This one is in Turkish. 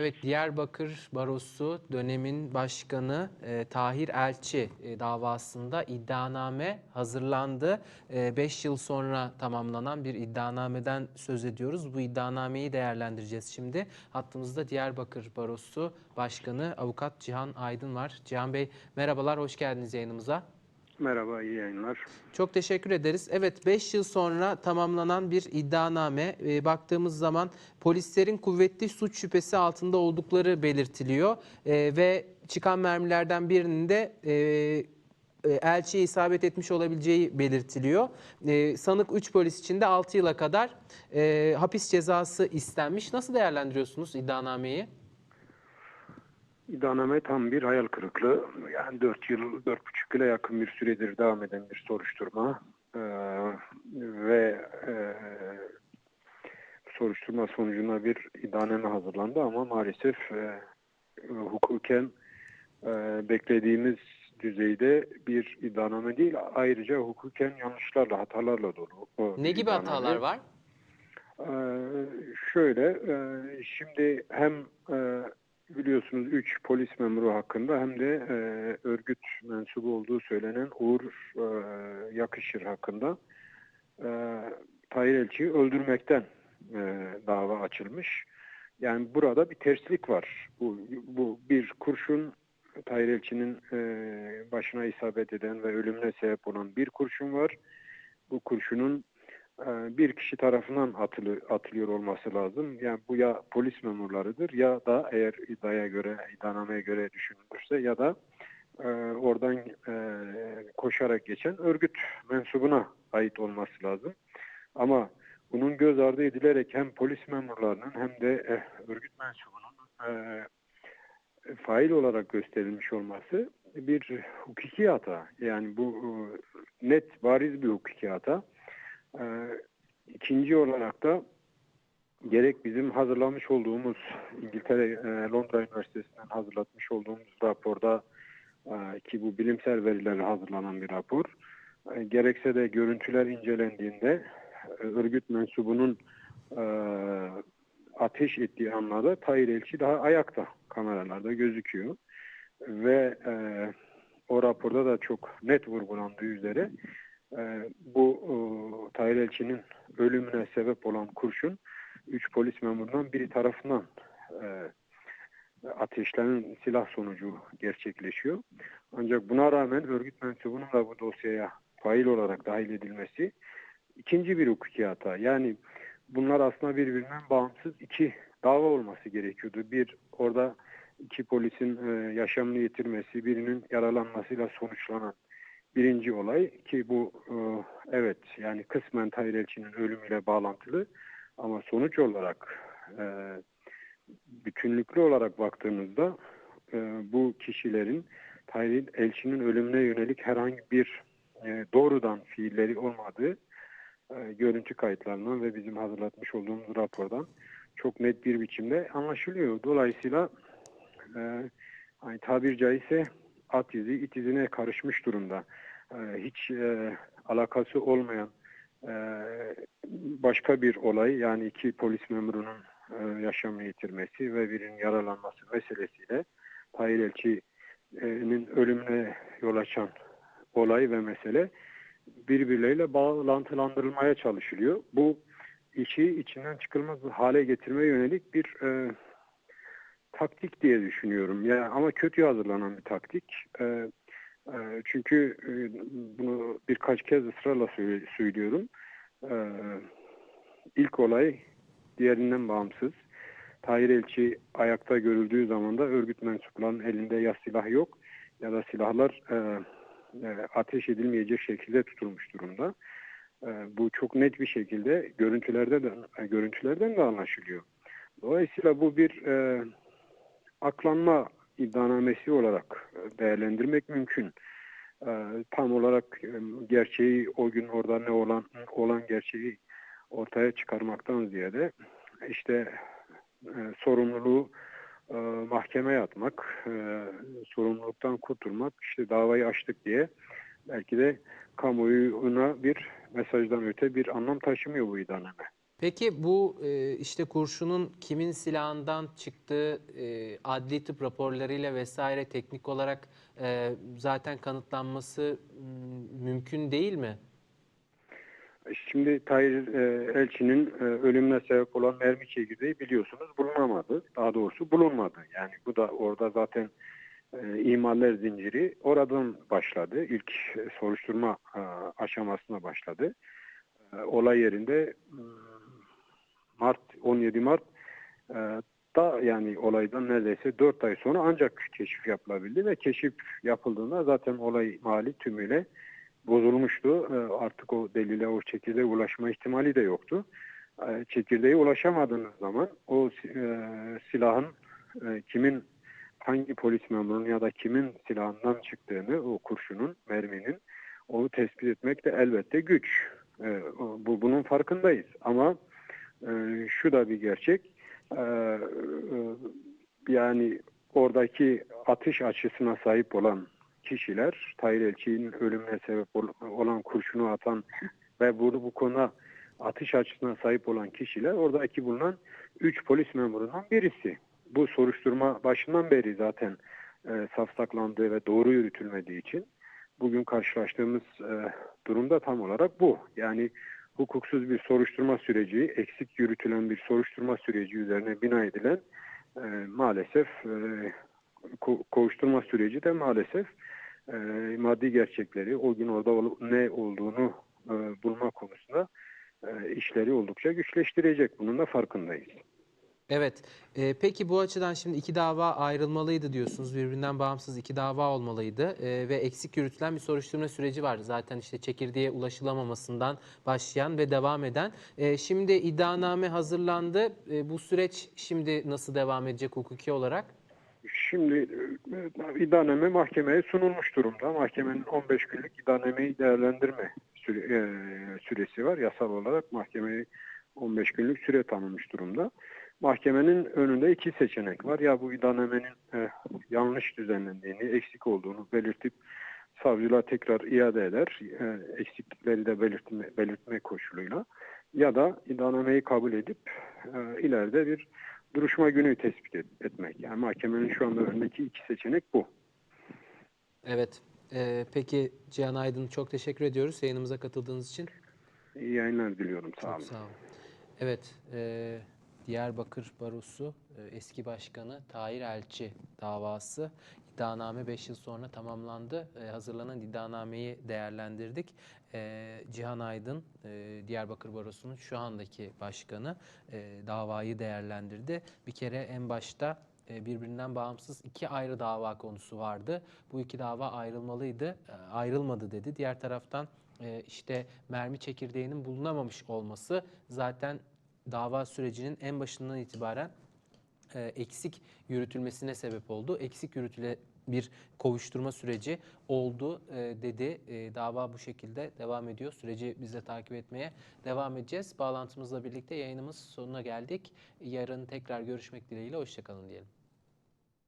Evet, Diyarbakır Barosu dönemin başkanı e, Tahir Elçi e, davasında iddianame hazırlandı. 5 yıl sonra tamamlanan bir iddianameden söz ediyoruz. Bu iddianameyi değerlendireceğiz şimdi. Hattımızda Diyarbakır Barosu Başkanı Avukat Cihan Aydın var. Cihan Bey merhabalar, hoş geldiniz yayınımıza. Merhaba, iyi yayınlar. Çok teşekkür ederiz. Evet 5 yıl sonra tamamlanan bir iddianame. E, baktığımız zaman polislerin kuvvetli suç şüphesi altında oldukları belirtiliyor. E, ve çıkan mermilerden birinin de e, e, elçiye isabet etmiş olabileceği belirtiliyor. E, sanık 3 polis için de 6 yıla kadar e, hapis cezası istenmiş. Nasıl değerlendiriyorsunuz iddianameyi? İddianame tam bir hayal kırıklığı. Yani 4 yıl, 4,5 yıla yakın bir süredir devam eden bir soruşturma. Ee, ve e, soruşturma sonucunda bir iddianame hazırlandı ama maalesef e, hukuken e, beklediğimiz düzeyde bir iddianame değil. Ayrıca hukuken yanlışlarla, hatalarla dolu. Ne gibi iddianame. hatalar var? Ee, şöyle, e, şimdi hem e, biliyorsunuz 3 polis memuru hakkında hem de e, örgüt mensubu olduğu söylenen Uğur e, Yakışır hakkında e, Tahir Elçi'yi öldürmekten e, dava açılmış. Yani burada bir terslik var. Bu, bu bir kurşun Tahir Elçi'nin e, başına isabet eden ve ölümüne sebep olan bir kurşun var. Bu kurşunun bir kişi tarafından atılı, atılıyor olması lazım. Yani bu ya polis memurlarıdır ya da eğer iddiaya göre, iddianameye göre düşünülürse ya da e, oradan e, koşarak geçen örgüt mensubuna ait olması lazım. Ama bunun göz ardı edilerek hem polis memurlarının hem de e, örgüt mensubunun e, fail olarak gösterilmiş olması bir hukuki hata. Yani bu e, net, bariz bir hukuki hata. Ee, ikinci olarak da gerek bizim hazırlamış olduğumuz İngiltere e, Londra Üniversitesi'nden hazırlatmış olduğumuz raporda e, ki bu bilimsel verilerle hazırlanan bir rapor e, gerekse de görüntüler incelendiğinde e, örgüt mensubunun e, ateş ettiği anlarda Tahir Elçi daha ayakta kameralarda gözüküyor. Ve e, o raporda da çok net vurgulandığı üzere e, bu e, Tahir Elçi'nin ölümüne sebep olan kurşun 3 polis memurundan biri tarafından e, ateşlenen silah sonucu gerçekleşiyor. Ancak buna rağmen örgüt mensubunun da bu dosyaya fail olarak dahil edilmesi ikinci bir hukuki hata. Yani bunlar aslında birbirinden bağımsız iki dava olması gerekiyordu. Bir orada iki polisin e, yaşamını yitirmesi, birinin yaralanmasıyla sonuçlanan birinci olay ki bu e, evet yani kısmen Tahir Elçi'nin ölümüyle bağlantılı ama sonuç olarak e, bütünlüklü olarak baktığımızda e, bu kişilerin Tahir Elçi'nin ölümüne yönelik herhangi bir e, doğrudan fiilleri olmadığı görüntü kayıtlarından ve bizim hazırlatmış olduğumuz rapordan çok net bir biçimde anlaşılıyor. Dolayısıyla e, hani tabir caizse at izi it izine karışmış durumda. E, hiç e, alakası olmayan e, başka bir olay yani iki polis memurunun e, yaşamını yitirmesi ve birinin yaralanması meselesiyle Tahir Elçi'nin ölümüne yol açan olay ve mesele birbirleriyle bağlantılandırılmaya çalışılıyor. Bu işi içinden çıkılmaz hale getirmeye yönelik bir e, taktik diye düşünüyorum. Ya yani ama kötü hazırlanan bir taktik. E, çünkü e, bunu birkaç kez ısrarla söylüyorum. E, ilk olay diğerinden bağımsız. Tahir Elçi ayakta görüldüğü zaman da örgüt mensuplarının elinde ya silah yok ya da silahlar e, e, ateş edilmeyecek şekilde tutulmuş durumda. Bu çok net bir şekilde görüntülerde de, görüntülerden de anlaşılıyor. Dolayısıyla bu bir aklanma iddianamesi olarak e, değerlendirmek mümkün. E, tam olarak e, gerçeği o gün orada ne olan olan gerçeği ortaya çıkarmaktan ziyade işte sorumluluğu mahkemeye atmak, sorumluluktan kurtulmak, işte davayı açtık diye belki de kamuoyuna bir mesajdan öte bir anlam taşımıyor bu iddianame. Peki bu e, işte kurşunun kimin silahından çıktığı e, adli tıp raporlarıyla vesaire teknik olarak e, zaten kanıtlanması mümkün değil mi? Şimdi Tahir e, Elçi'nin e, ölümüne sebep olan mermi çekirdeği biliyorsunuz bulunamadı. Daha doğrusu bulunmadı. Yani bu da orada zaten e, imaller zinciri oradan başladı. İlk e, soruşturma e, aşamasına başladı. E, olay yerinde m, Mart 17 Mart e, da yani olaydan neredeyse 4 ay sonra ancak keşif yapılabildi ve keşif yapıldığında zaten olay mali tümüyle bozulmuştu. E, Artık o delile, o çekirdeğe ulaşma ihtimali de yoktu. E, Çekirdeğe ulaşamadığınız zaman o e, silahın e, kimin hangi polis memurunun ya da kimin silahından çıktığını, o kurşunun, merminin onu tespit etmek de elbette güç. E, Bu bunun farkındayız. Ama şu da bir gerçek. E, e, yani oradaki atış açısına sahip olan kişiler, Tahir Elçi'nin ölümüne sebep ol- olan kurşunu atan ve burada bu konuda atış açısına sahip olan kişiler oradaki bulunan 3 polis memurundan birisi. Bu soruşturma başından beri zaten e, safsaklandığı ve doğru yürütülmediği için bugün karşılaştığımız e, durumda tam olarak bu. Yani hukuksuz bir soruşturma süreci, eksik yürütülen bir soruşturma süreci üzerine bina edilen e, maalesef e, ko- kovuşturma süreci de maalesef e, maddi gerçekleri o gün orada ne olduğunu e, bulma konusunda e, işleri oldukça güçleştirecek. Bunun da farkındayız. Evet. E, peki bu açıdan şimdi iki dava ayrılmalıydı diyorsunuz. Birbirinden bağımsız iki dava olmalıydı. E, ve eksik yürütülen bir soruşturma süreci var. Zaten işte çekirdeğe ulaşılamamasından başlayan ve devam eden. E, şimdi iddianame hazırlandı. E, bu süreç şimdi nasıl devam edecek hukuki olarak? Şimdi e, iddianame mahkemeye sunulmuş durumda. Mahkemenin 15 günlük iddianameyi değerlendirme süre- e, süresi var. Yasal olarak mahkemeye 15 günlük süre tanınmış durumda. Mahkemenin önünde iki seçenek var. Ya bu iddianamenin e, yanlış düzenlendiğini, eksik olduğunu belirtip savcılığa tekrar iade eder. E, eksiklikleri de belirtme, belirtme koşuluyla. Ya da iddianameyi kabul edip e, ileride bir duruşma günü tespit et- etmek. Yani mahkemenin şu anda önündeki iki seçenek bu. Evet. E, peki Cihan Aydın çok teşekkür ediyoruz yayınımıza katıldığınız için. İyi yayınlar diliyorum. Sağ olun. Çok sağ olun. Evet, e, Diyarbakır Barosu e, eski başkanı Tahir Elçi davası iddianame 5 yıl sonra tamamlandı. E, hazırlanan iddianameyi değerlendirdik. E, Cihan Aydın, Diyarbakır Barosu'nun şu andaki başkanı davayı değerlendirdi. Bir kere en başta birbirinden bağımsız iki ayrı dava konusu vardı. Bu iki dava ayrılmalıydı, ayrılmadı dedi. Diğer taraftan işte mermi çekirdeğinin bulunamamış olması zaten dava sürecinin en başından itibaren e, eksik yürütülmesine sebep oldu. Eksik yürütüle bir kovuşturma süreci oldu e, dedi. E, dava bu şekilde devam ediyor. Süreci biz de takip etmeye devam edeceğiz. Bağlantımızla birlikte yayınımız sonuna geldik. Yarın tekrar görüşmek dileğiyle. Hoşçakalın diyelim.